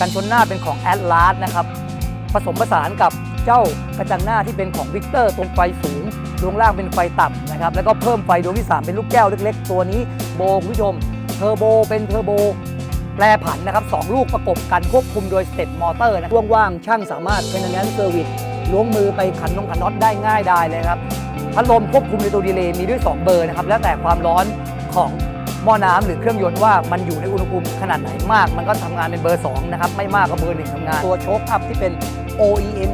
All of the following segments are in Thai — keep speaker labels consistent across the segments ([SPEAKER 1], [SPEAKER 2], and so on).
[SPEAKER 1] กันชนหน้าเป็นของแอดลาสนะครับ ผสมผสานกับเจ้ากระจังหน้าที่เป็นของวิกเตอร์ตรงไฟสูงดวงล่างเป็นไฟต่ำนะครับ แล้วก็เพิ่มไฟดวงที่ 3 เป็นลูกแก้วเล็ก ๆ ตัวนี้โบคุณผู้ชมเทอร์โบเป็นเทอร์โบแปรผันนะครับสองลูกประกบกันควบคุมโดยสเต็ปมอเตอร์นะช่วงว่างช่างสามารถเป็นแนนเซอร์วิสล้วงมือไปขันนงขันน็อตได้ง่ายได้เลยครับพัดลมควบคุมในตัวดีเลย์มีด้วย 2 เบอร์นะครับแล้วแต่ความร้อนของ หม้อน้ำหรือเครื่องยนต์ว่ามันอยู่ในอุณหภูมิขนาดไหนมาก มันก็ทำงานเป็นเบอร์ 2 นะครับ ไม่มากก็เบอร์หนึ่งทำงาน ตัวโชคอัพที่เป็น OEM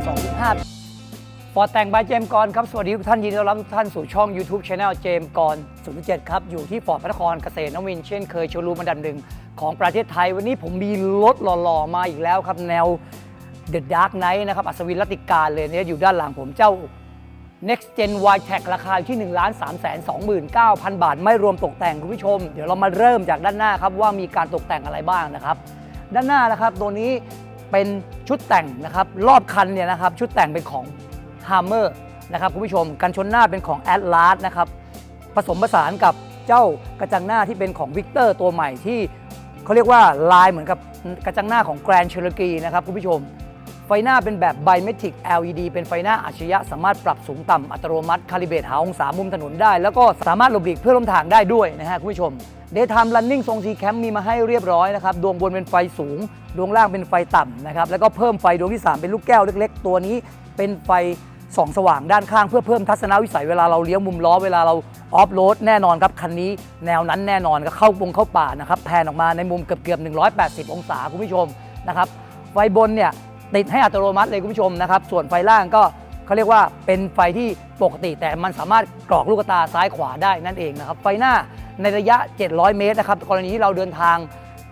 [SPEAKER 1] 2.5ฟอร์แต่งบายเจมส์กรครับ สวัสดีทุกท่านยินดีต้อนรับทุกท่านสู่ช่อง YouTube Channel เจมส์กร07 ครับ อยู่ที่ฟอร์ดพระนครเกษตรนวินเช่นเคยโชว์รูมอันดับหนึ่งของประเทศไทย วันนี้ผมมีรถหล่อๆมาอีกแล้วครับแนว The Dark Knight นะครับอัศวินรัตติการเลยเนี่ยอยู่ด้านหลังผมเจ้า Next Gen Y Tech ราคาอยู่ที่ 1 3 2 9 0 0 0 บาท ไม่รวมตกแต่งคุณผู้ชม เดี๋ยวเรามาเริ่มจากด้านหน้าครับว่ามีการตกแต่งอะไรบ้างนะครับ ด้านหน้านะครับตัวนี้เป็นชุดแต่งนะครับรอบคันเนี่ยนะครับชุดแต่งเป็นของ Hammer นะครับคุณผู้ชมกันชนหน้าเป็นของ Atlas นะครับผสมผสานกับเจ้ากระจังหน้าที่เป็นของ Victor ตัวใหม่ที่เขาเรียกว่าลายเหมือนกับกระจังหน้าของ Grand Cherokee นะครับคุณผู้ชม ไฟหน้าเป็นแบบ Biometric LED เป็นไฟหน้าอัจฉริยะสามารถปรับสูงต่ำอัตโนมัติคาลิเบรตหาองศามุมถนนได้ แล้วก็สามารถหลบหลีกเพื่อล้มทางได้ด้วยนะฮะคุณผู้ชม Daytime Running ทรง C Camp มีมาให้เรียบร้อยนะครับ ดวงบนเป็นไฟสูง ดวงล่างเป็นไฟต่ำนะครับ แล้วก็เพิ่มไฟดวงที่ 3 เป็นลูกแก้วเล็ก ๆ ตัวนี้ เป็นไฟส่องสว่างด้านข้างเพื่อเพิ่มทัศนวิสัยเวลาเราเลี้ยวมุมล้อเวลาเราออฟโรดแน่นอนครับ คันนี้แนวนั้นแน่นอนก็เข้าวงเข้าป่านะครับแพนออกมาในมุมเกือบๆ180 องศาคุณผู้ชมนะครับไฟบนเนี่ย ติดให้อัตโนมัติเลยคุณผู้ชมนะครับ ส่วนไฟล่างก็เขาเรียกว่าเป็นไฟที่ปกติ แต่มันสามารถกรอกลูกตาซ้ายขวาได้นั่นเองนะครับ ไฟหน้าในระยะ 700 เมตรนะครับกรณีที่เราเดินทาง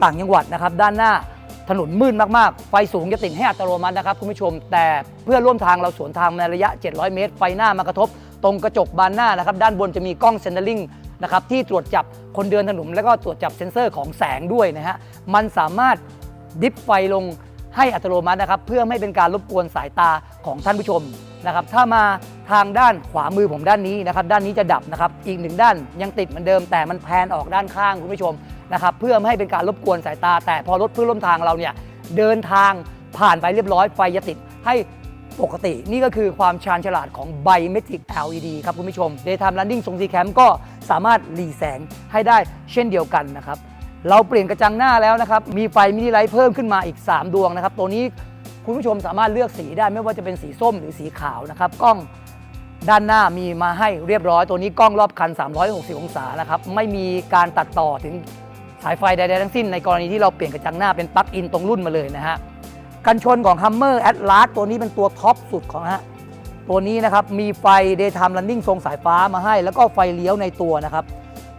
[SPEAKER 1] ต่างจังหวัดนะครับ ด้านหน้าถนนมืดมากๆ ไฟสูงจะติดให้อัตโนมัตินะครับคุณผู้ชม แต่เพื่อร่วมทางเราสวนทางในระยะ 700 เมตร ไฟหน้ามากระทบ ตรงกระจกบานหน้านะครับ ด้านบนจะมีกล้องเซนเตอร์ลิงนะครับที่ตรวจจับคนเดินถนนแล้วก็ตรวจจับเซ็นเซอร์ของแสงด้วยนะฮะ มันสามารถดิฟไฟลง ให้อัตโนมัตินะครับ เพื่อไม่เป็นการรบกวนสายตาของท่านผู้ชมนะครับ ถ้ามาทางด้านขวามือผมด้านนี้นะครับ ด้านนี้จะดับนะครับ อีกหนึ่งด้านยังติดเหมือนเดิม แต่มันแพนออกด้านข้างคุณผู้ชมนะครับ เพื่อไม่ให้เป็นการรบกวนสายตา แต่พอรถเพื่อนร่วมทางเราเนี่ยเดินทางผ่านไปเรียบร้อยไฟจะติดให้ปกตินี่ก็คือความชาญฉลาดของ Biometric LED ครับคุณผู้ชม Daytime Running ทรง C Cam ก็สามารถหลีแสงให้ได้เช่นเดียวกันนะครับ เราเปลี่ยนกระจังหน้าแล้วนะครับ มีไฟมินิไลท์เพิ่มขึ้นมาอีก 3 ดวงนะครับ ตัวนี้คุณผู้ชมสามารถเลือกสีได้ไม่ว่าจะเป็นสีส้มหรือสีขาวนะครับ กล้องด้านหน้ามีมาให้เรียบร้อย ตัวนี้กล้องรอบคัน 360 องศานะครับ ไม่มีการตัดต่อถึงสายไฟใดๆทั้งสิ้น ในกรณีที่เราเปลี่ยนกระจังหน้าเป็นปลั๊กอินตรงรุ่นมาเลยนะฮะ กันชนของ Hummer Atlas ตัวนี้เป็นตัวท็อปสุดของฮะ ตัวนี้นะครับมีไฟ Daytime Running ทรงสายฟ้ามาให้ แล้วก็ไฟเลี้ยวในตัวนะครับ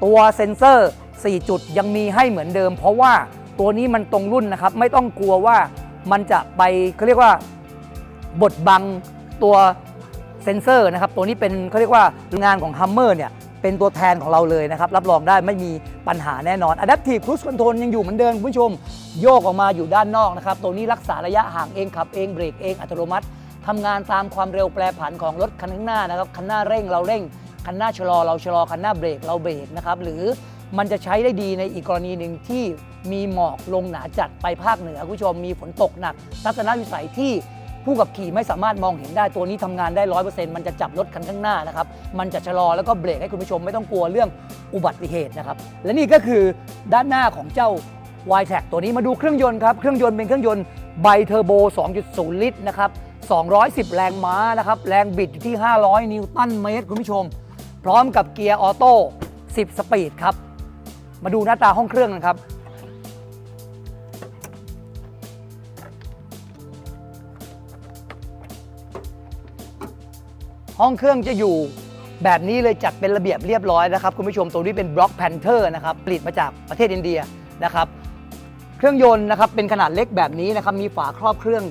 [SPEAKER 1] ตัวเซ็นเซอร์ 4 จุดยังมีให้เหมือนเดิม เพราะว่าตัวนี้มันตรงรุ่นนะครับ ไม่ต้องกลัวว่ามันจะไปเขาเรียกว่าบดบังตัวเซ็นเซอร์นะครับตัวนี้เป็นเขาเรียกว่างานของ Hummer เนี่ยเป็นตัวแทนของเราเลยนะครับ รับรองได้ไม่มีปัญหาแน่นอน Adaptive Cruise Control ยังอยู่เหมือนเดิมคุณผู้ชม โยกออกมาอยู่ด้านนอกนะครับ ตัวนี้รักษาระยะห่างเองขับเองเบรกเองอัตโนมัติทำงานตามความเร็วแปรผันของรถคันข้างหน้านะครับ คันหน้าเร่งเราเร่ง คันหน้าชะลอเราชะลอคันหน้าเบรกเราเบรกนะครับหรือ มันจะใช้ได้ดีในอีกกรณีหนึ่งที่มีหมอกลงหนาจัดไปภาคเหนือคุณผู้ชมมีฝนตกหนักทัศนวิสัยที่ผู้ขับขี่ไม่สามารถมองเห็นได้ตัวนี้ทำงานได้ร้อยเปอร์เซ็นต์มันจะจับรถคันข้างหน้านะครับ มันจะชะลอแล้วก็เบรกให้คุณผู้ชมไม่ต้องกลัวเรื่องอุบัติเหตุนะครับ และนี่ก็คือด้านหน้าของเจ้า y t e c ตัวนี้มาดูเครื่องยนต์ครับ เครื่องยนต์เป็นเครื่องยนต์ไบเทอร์โบ 2.0 ลิตรนะครับ 210 แรงม้านะครับ แรงบิดอยู่ที่ 500 นิวตันเมตรคุณผู้ชม พร้อมกับเกียร์ออโต้ 10 สปีดครับ มาดูหน้าตาห้องเครื่องนะครับ ห้องเครื่องจะอยู่แบบนี้เลยจัดเป็นระเบียบเรียบร้อยนะครับ คุณผู้ชมตัวนี้เป็นบล็อกแพนเทอร์นะครับผลิตมาจากประเทศอินเดียนะครับ เครื่องยนต์นะครับเป็นขนาดเล็กแบบนี้นะครับมีฝาครอบเครื่อง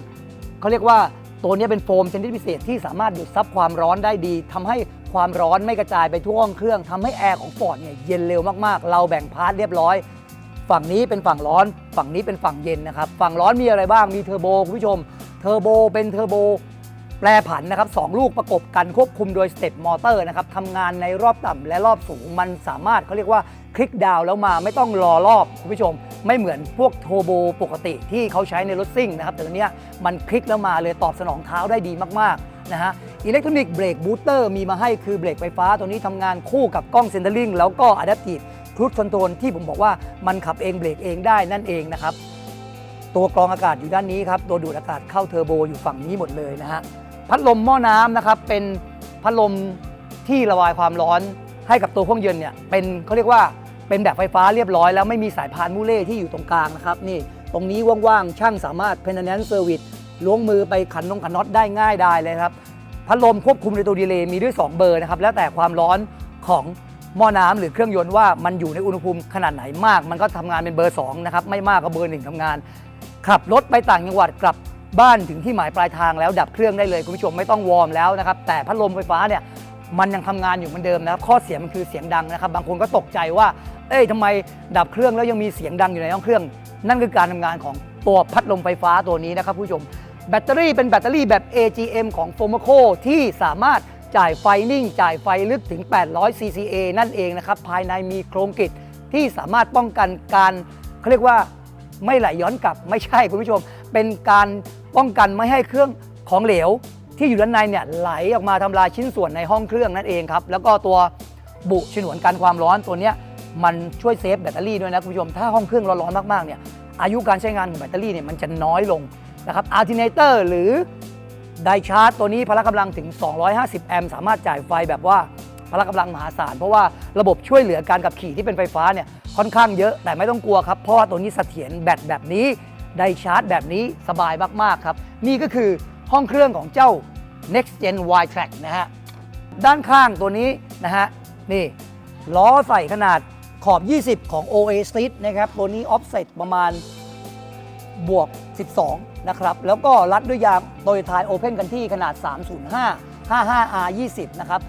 [SPEAKER 1] เขาเรียกว่าตัวนี้เป็นโฟมชนิดพิเศษที่สามารถดูดซับความร้อนได้ดีทำให้ ความร้อนไม่กระจายไปทั่วห้องเครื่องทำให้แอร์ของฟอร์ดเนี่ยเย็นเร็วมากๆ เราแบ่งพาร์ทเรียบร้อย ฝั่งนี้เป็นฝั่งร้อน ฝั่งนี้เป็นฝั่งเย็นนะครับ ฝั่งร้อนมีอะไรบ้าง มีเทอร์โบคุณผู้ชม เทอร์โบเป็นเทอร์โบแปรผันนะครับสองลูกประกบกันควบคุมโดยสเต็ปมอเตอร์นะครับทำงานในรอบต่ำและรอบสูง มันสามารถเขาเรียกว่าคลิกดาวแล้วมาไม่ต้องรอรอบคุณผู้ชม ไม่เหมือนพวกโทโบปกติที่เขาใช้ในรถซิ่งนะครับแต่ตัวนี้มันคลิกแล้วมาเลยตอบสนองเท้าได้ดีมากๆ นะฮะอิเล็กทรอนิกส์เบรกบูสเตอร์มีมาให้คือเบรกไฟฟ้า ตัวนี้ทำงานคู่กับกล้องเซนเตอร์ลิงแล้วก็อะดัพทีฟครูดคอนโทรลที่ผมบอกว่ามันขับเองเบรกเองได้นั่นเองนะครับ ตัวกรองอากาศอยู่ด้านนี้ครับ ตัวดูดอากาศเข้าเทอร์โบอยู่ฝั่งนี้หมดเลยนะฮะพัดลมหม้อน้ำนะครับเป็นพัดลมที่ระบายความร้อนให้กับตัวเครื่องยนต์เนี่ยเป็นเขาเรียกว่าเป็นแบบไฟฟ้าเรียบร้อยแล้วไม่มีสายพานมูเล่ที่อยู่ตรงกลางนะครับนี่ตรงนี้ว่างๆช่างสามารถ p e n a n c e Service ล้วงมือไปขันนงขันน็อตได้ง่ายได้เลยครับพัดลมควบคุมในตัวดีเลย์มีด้วย 2 เบอร์นะครับแล้วแต่ความร้อนของหม้อน้ำหรือเครื่องยนต์ว่ามันอยู่ในอุณหภูมิขนาดไหนมาก มันก็ทำงานเป็นเบอร์2นะครับไม่มากก็เบอร์หนึ่งทำงาน ขับรถไปต่างจังหวัดกลับบ้านถึงที่หมายปลายทางแล้วดับเครื่องได้เลยคุณผู้ชมไม่ต้องวอร์มแล้วนะครับแต่พัดลมไฟฟ้าเนี่ยมันยังทำงานอยู่เหมือนเดิมนะครับข้อเสียมันคือเสียงดังนะครับ บางคนก็ตกใจว่า เอ้ยทำไมดับเครื่องแล้วยังมีเสียงดังอยู่ในห้องเครื่อง นั่นคือการทำงานของตัวพัดลมไฟฟ้าตัวนี้นะครับผู้ชม แบตเตอรี่เป็นแบตเตอรี่แบบ AGM ของ f o m o c o ที่สามารถจ่ายไฟนิ่ง จ่ายไฟลึกถึง 800 CCA นั่นเองนะครับ ภายในมีโครงกริดที่สามารถป้องกันการเขาเรียกว่าไม่ไหลย้อนกลับไม่ใช่คุณผู้ชม เป็นการป้องกันไม่ให้เครื่องของเหลว ที่อยู่ด้านในเนี่ยไหลออกมาทำลายชิ้นส่วนในห้องเครื่องนั่นเองครับ แล้วก็ตัวบุฉนวนกันความร้อนตัวเนี้ยมันช่วยเซฟแบตเตอรี่ด้วยนะคุณผู้ชม ถ้าห้องเครื่องร้อนๆมากๆเนี่ยอายุการใช้งานของแบตเตอรี่เนี่ยมันจะน้อยลง นะครับอัลติเนเตอร์หรือไดชาร์จตัวนี้พละกำลังถึง 250 แอมป์สามารถจ่ายไฟแบบว่าพละกำลังมหาศาล เพราะว่าระบบช่วยเหลือการขับขี่ที่เป็นไฟฟ้าเนี่ยค่อนข้างเยอะแต่ไม่ต้องกลัวครับ เพราะว่าตัวนี้เสถียรแบตแบบนี้ ไดชาร์จแบบนี้สบายมาก ๆ ครับ นี่ก็คือห้องเครื่องของเจ้า Next Gen Y Track นะฮะ ด้านข้างตัวนี้นะฮะ นี่ ล้อใส่ขนาดขอบ 20 ของ OA Street นะครับ ตัวนี้ offset ประมาณบวก 12 นะครับ แล้วก็รัดด้วยยางโตโยต้าโอเพนกันที่ขนาด 305 55R 20 นะครับ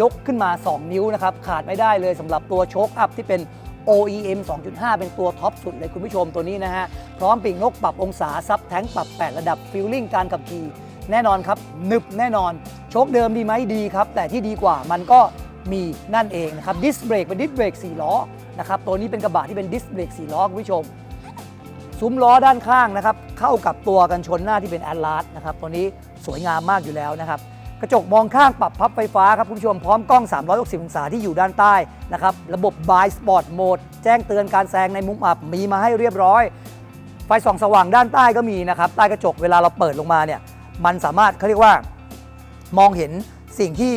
[SPEAKER 1] ยกขึ้นมา 2 นิ้วนะครับ ขาดไม่ได้เลยสำหรับตัวโชคอัพที่เป็น OEM 2.5 เป็นตัวท็อปสุดเลยคุณผู้ชมตัวนี้นะฮะ พร้อมปีกนกปรับองศา ซับแท้งปรับ 8 ระดับฟิลลิ่งการขับขี่แน่นอนครับหนึบแน่นอน โชคเดิมดีไหมดีครับ แต่ที่ดีกว่ามันก็มีนั่นเองนะครับดิสเบรกเป็นดิสเบรก4ล้อนะครับตัวนี้เป็นกระบะที่เป็นดิสเบรก4ล้อคุณผู้ชม ซุ้มล้อด้านข้างนะครับเข้ากับตัวกันชนหน้าที่เป็นแอ l ลาสนะครับตัวนี้สวยงามมากอยู่แล้วนะครับกระจกมองข้างปรับพับไฟฟ้าครับคุณผู้ชมพร้อมกล้อง 360 องศาที่อยู่ด้านใต้นะครับระบบ by Spot mode แจ้งเตือนการแซงในมุมอับมีมาให้เรียบร้อย ไฟส่องสว่างด้านใต้ก็มีนะครับใต้กระจกเวลาเราเปิดลงมาเนี่ยมันสามารถเขาเรียกว่ามองเห็นสิ่งที่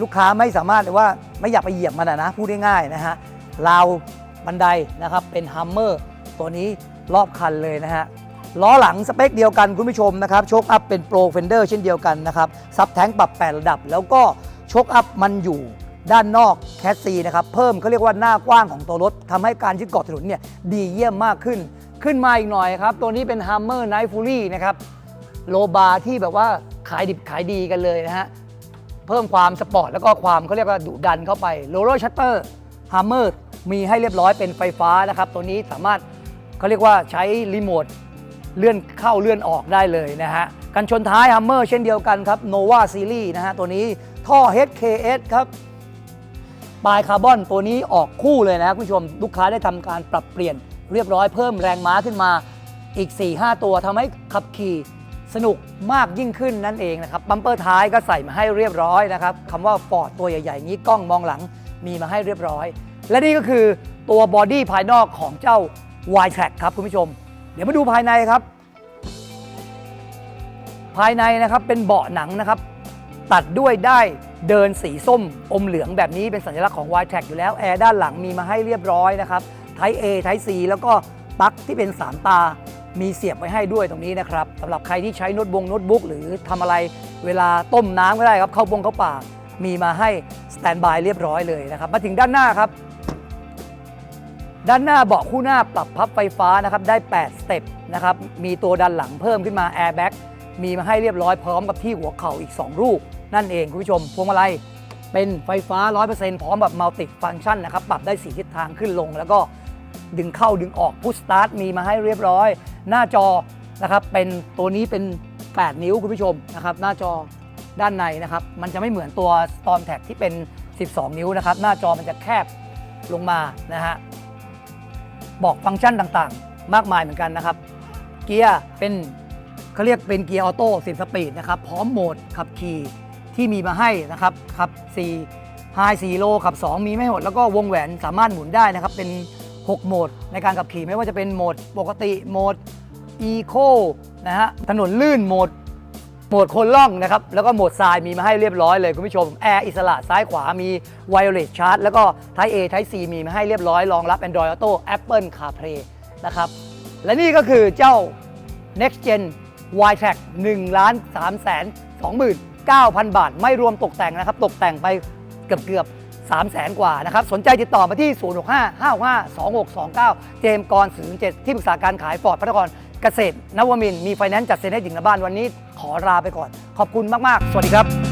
[SPEAKER 1] ลูกค้าไม่สามารถหรือว่าไม่อยากไปเหยียบมันอะนะพูดง่ายๆนะฮะราวบันไดนะครับเป็นฮัมเมอร์ตัวนี้ รอบคันเลยนะฮะล้อหลังสเปคเดียวกันคุณผู้ชมนะครับโชคอัพเป็นโปรเฟนเดอร์เช่นเดียวกันนะครับซับแท้งปรับ8ระดับ แล้วก็โชคอัพมันอยู่ด้านนอกแคสซีนะครับเพิ่มเขาเรียกว่าหน้ากว้างของตัวรถทำให้การยึดเกาะถนนเนี่ยดีเยี่ยมมากขึ้น ขึ้นมาอีกหน่อยครับ ตัวนี้เป็น Hammer Night Fury นะครับโลบาร์ที่แบบว่าขายดิบขายดีกันเลยนะฮะเพิ่มความสปอร์ตแล้วก็ความเขาเรียกว่าดุดันเข้าไปโ o โ r ชัตเตอร์ฮัมเมอร์มีให้เรียบร้อยเป็นไฟฟ้านะครับตัวนี้สามารถ เขาเรียกว่าใช้รีโมทเลื่อนเข้าเลื่อนออกได้เลยนะฮะ กันชนท้ายฮัมเมอร์เช่นเดียวกันครับ Nova Series นะฮะ ตัวนี้ท่อ HKS ครับ ปลายคาร์บอนตัวนี้ออกคู่เลยนะคุณผู้ชม ลูกค้าได้ทำการปรับเปลี่ยนเรียบร้อยเพิ่มแรงม้าขึ้นมาอีก 4-5 ตัวทำให้ขับขี่สนุกมากยิ่งขึ้นนั่นเองนะครับบัมเปอร์ท้ายก็ใส่มาให้เรียบร้อยนะครับคำว่าฟอร์ดตัวใหญ่ๆ นี้กล้องมองหลังมีมาให้เรียบร้อย และนี่ก็คือตัวบอดี้ภายนอกของเจ้า Y Track ครับคุณผู้ชม เดี๋ยวมาดูภายในครับ ภายในนะครับเป็นเบาะหนังนะครับ ตัดด้วยได้เดินสีส้มอมเหลืองแบบนี้เป็นสัญลักษณ์ของ Y Track อยู่แล้วแอร์ด้านหลังมีมาให้เรียบร้อยนะครับไท A ไท C แล้วก็ปลั๊กที่เป็น 3 ตา มีเสียบไว้ให้ด้วยตรงนี้นะครับสำหรับใครที่ใช้โน้ตบงโน้ตบุ๊กหรือทำอะไรเวลาต้มน้ำก็ได้ครับเข้าปงเข้าป่า มีมาให้สแตนบายเรียบร้อยเลยนะครับ มาถึงด้านหน้าครับ ด้านหน้าเบาะคู่หน้าปรับพับไฟฟ้านะครับได้ 8 สเต็ปนะครับมีตัวดันหลังเพิ่มขึ้นมาแอร์แบ็กมีมาให้เรียบร้อยพร้อมกับที่หัวเข่าอีก2รูปนั่นเองคุณผู้ชม พวงมาลัยเป็นไฟฟ้า 100%พร้อมแบบมัลติฟัง c t ชันนะครับปรับได้4ทิศทางขึ้นลง แล้วก็ดึงเข้าดึงออกพุชสตาร์ทมีมาให้เรียบร้อย หน้าจอนะครับเป็นตัวนี้เป็น 8 นิ้วคุณผู้ชมนะครับหน้าจอด้านในนะครับมันจะไม่เหมือนตัว Storm t a g ที่เป็น 12 นิ้วนะครับหน้าจอมันจะแคบลงมานะฮะ บอกฟังก์ชันต่างๆ มากมายเหมือนกันนะครับ เกียร์เป็นเขาเรียกเป็นเกียร์ออโต้10สปีดนะครับ พร้อมโหมดขับขี่ที่มีมาให้นะครับขับ4ไฮ4โลขับ 2 มีไม่หมด แล้วก็วงแหวนสามารถหมุนได้นะครับ เป็น 6 โหมดในการขับขี่ไม่ว่าจะเป็นโหมดปกติโหมดอีโคนะฮะถนนลื่นโหมด โหมดคนล่องนะครับ แล้วก็โหมดทรายมีมาให้เรียบร้อยเลยคุณผู้ชม แอร์อิสระซ้ายขวามีไวโอเลสชาร์จแล้วก็ Type A Type C มีมาให้เรียบร้อย รองรับ Android Auto Apple CarPlay นะครับ และนี่ก็คือเจ้า Next Gen y t r a c 1ล้าน3แสน29,000 บาท ไม่รวมตกแต่งนะครับ ตกแต่งไปเกือบเกือบ3แสนกว่านะครับ สนใจติดต่อมาที่ 065 55 2629 เจมส์กร07ที่ปรึกษาการขายฟอร์ดพัฒนกร เกษตรนวมินมีไฟแนนซ์จัดเซ็นให้ถึงหน้าบ้านวันนี้ ขอลาไปก่อน ขอบคุณมาก ๆ สวัสดีครับ